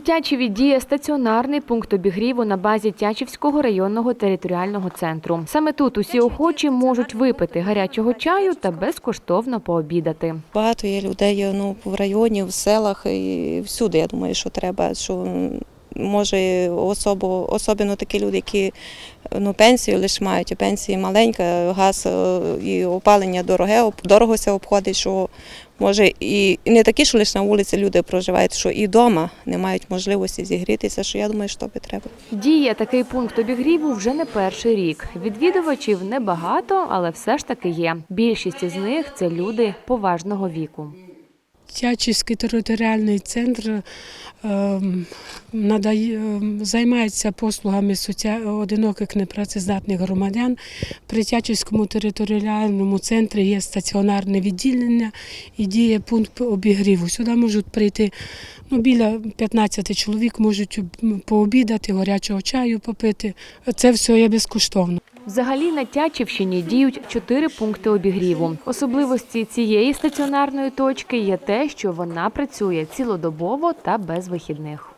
Тячеві діє стаціонарний пункт обігріву на базі Тячівського районного територіального центру. Саме тут усі охочі можуть випити гарячого чаю та безкоштовно пообідати. Багато є людей ну, в районі, в селах і всюди. Я думаю, що треба. Що може особо, особливо такі люди, які ну, пенсію лише мають, а пенсії маленька, газ е, і опалення дороге, дорого це обходить, що може і, і не такі, що лише на вулиці люди проживають, що і вдома не мають можливості зігрітися, що я думаю, що тобі треба. Діє такий пункт обігріву вже не перший рік. Відвідувачів небагато, але все ж таки є. Більшість із них це люди поважного віку. Тячівський територіальний центр ем, надає, ем, займається послугами одиноких непрацездатних громадян. При Тячівському територіальному центрі є стаціонарне відділення і діє пункт обігріву. Сюди можуть прийти ну, біля 15 чоловік, можуть пообідати, гарячого чаю попити. Це все є безкоштовно. Взагалі на Тячівщині діють чотири пункти обігріву. Особливості цієї стаціонарної точки є те, що вона працює цілодобово та без вихідних.